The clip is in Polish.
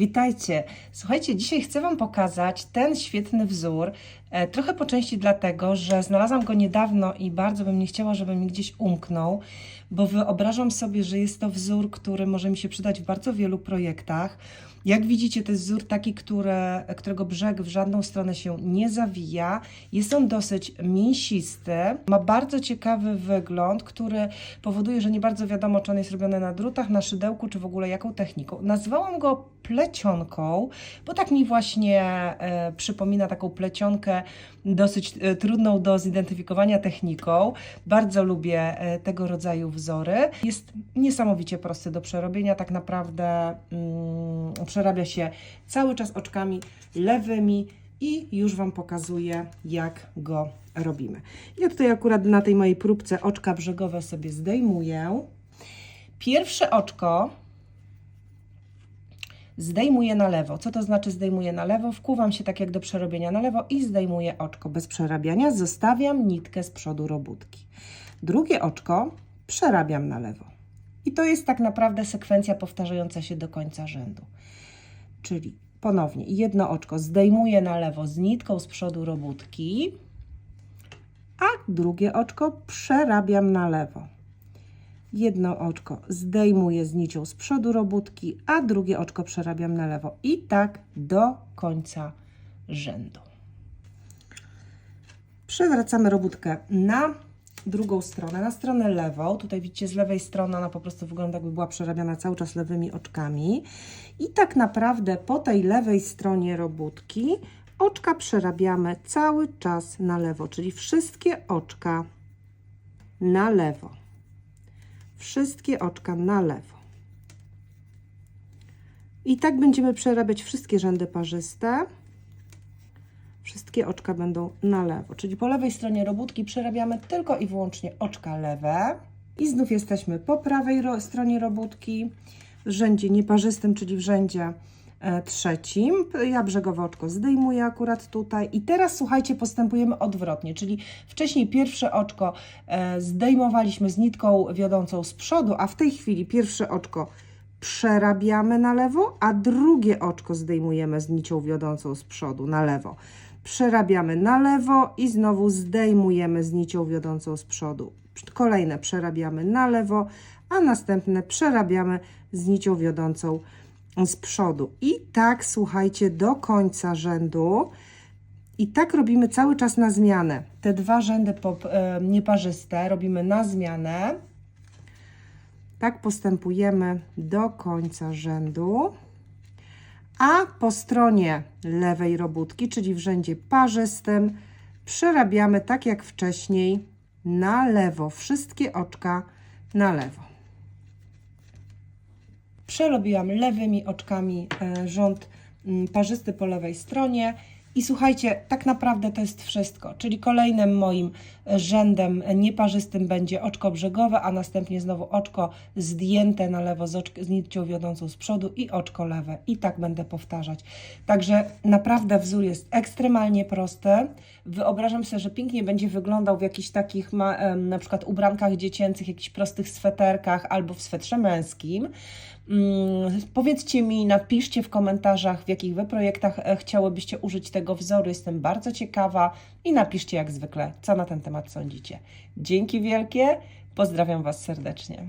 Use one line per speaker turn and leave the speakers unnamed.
Witajcie. Słuchajcie, dzisiaj chcę Wam pokazać ten świetny wzór. E, trochę po części dlatego, że znalazłam go niedawno i bardzo bym nie chciała, żeby mi gdzieś umknął, bo wyobrażam sobie, że jest to wzór, który może mi się przydać w bardzo wielu projektach. Jak widzicie, to jest wzór taki, które, którego brzeg w żadną stronę się nie zawija. Jest on dosyć mięsisty, ma bardzo ciekawy wygląd, który powoduje, że nie bardzo wiadomo, czy on jest robiony na drutach, na szydełku, czy w ogóle jaką techniką. Nazwałam go plecionką, bo tak mi właśnie e, przypomina taką plecionkę dosyć e, trudną do zidentyfikowania techniką. Bardzo lubię e, tego rodzaju wzory. Jest niesamowicie prosty do przerobienia, tak naprawdę mm, przerabia się cały czas oczkami lewymi i już Wam pokazuję, jak go robimy. Ja tutaj akurat na tej mojej próbce oczka brzegowe sobie zdejmuję. Pierwsze oczko zdejmuję na lewo. Co to znaczy zdejmuję na lewo? Wkuwam się tak jak do przerobienia na lewo i zdejmuję oczko bez przerabiania. Zostawiam nitkę z przodu robótki. Drugie oczko przerabiam na lewo. I to jest tak naprawdę sekwencja powtarzająca się do końca rzędu. Czyli ponownie jedno oczko zdejmuję na lewo z nitką z przodu robótki, a drugie oczko przerabiam na lewo. Jedno oczko zdejmuję z nicią z przodu robótki, a drugie oczko przerabiam na lewo. I tak do końca rzędu. Przewracamy robótkę na drugą stronę, na stronę lewą. Tutaj widzicie z lewej strony ona po prostu wygląda jakby była przerabiana cały czas lewymi oczkami. I tak naprawdę po tej lewej stronie robótki oczka przerabiamy cały czas na lewo, czyli wszystkie oczka na lewo. Wszystkie oczka na lewo. I tak będziemy przerabiać wszystkie rzędy parzyste. Wszystkie oczka będą na lewo, czyli po lewej stronie robótki przerabiamy tylko i wyłącznie oczka lewe. I znów jesteśmy po prawej ro stronie robótki, w rzędzie nieparzystym, czyli w rzędzie trzecim. Ja brzegowe oczko zdejmuję akurat tutaj. I teraz słuchajcie, postępujemy odwrotnie, czyli wcześniej pierwsze oczko e, zdejmowaliśmy z nitką wiodącą z przodu, a w tej chwili pierwsze oczko przerabiamy na lewo, a drugie oczko zdejmujemy z nicią wiodącą z przodu na lewo. Przerabiamy na lewo i znowu zdejmujemy z nicią wiodącą z przodu. Kolejne przerabiamy na lewo, a następne przerabiamy z nicią wiodącą z przodu. I tak słuchajcie do końca rzędu. I tak robimy cały czas na zmianę. Te dwa rzędy pop, e, nieparzyste robimy na zmianę. Tak postępujemy do końca rzędu. A po stronie lewej robótki, czyli w rzędzie parzystym, przerabiamy tak jak wcześniej na lewo. Wszystkie oczka na lewo. Przerobiłam lewymi oczkami e, rząd mm, parzysty po lewej stronie. I słuchajcie, tak naprawdę to jest wszystko. Czyli kolejnym moim rzędem nieparzystym będzie oczko brzegowe, a następnie znowu oczko zdjęte na lewo z, oczk- z wiodącą z przodu i oczko lewe. I tak będę powtarzać. Także naprawdę wzór jest ekstremalnie prosty. Wyobrażam sobie, że pięknie będzie wyglądał w jakichś takich na przykład ubrankach dziecięcych, jakichś prostych sweterkach albo w swetrze męskim. Mm, powiedzcie mi, napiszcie w komentarzach, w jakich Wy projektach e, chciałybyście użyć tego wzoru. Jestem bardzo ciekawa i napiszcie jak zwykle, co na ten temat sądzicie. Dzięki wielkie, pozdrawiam Was serdecznie.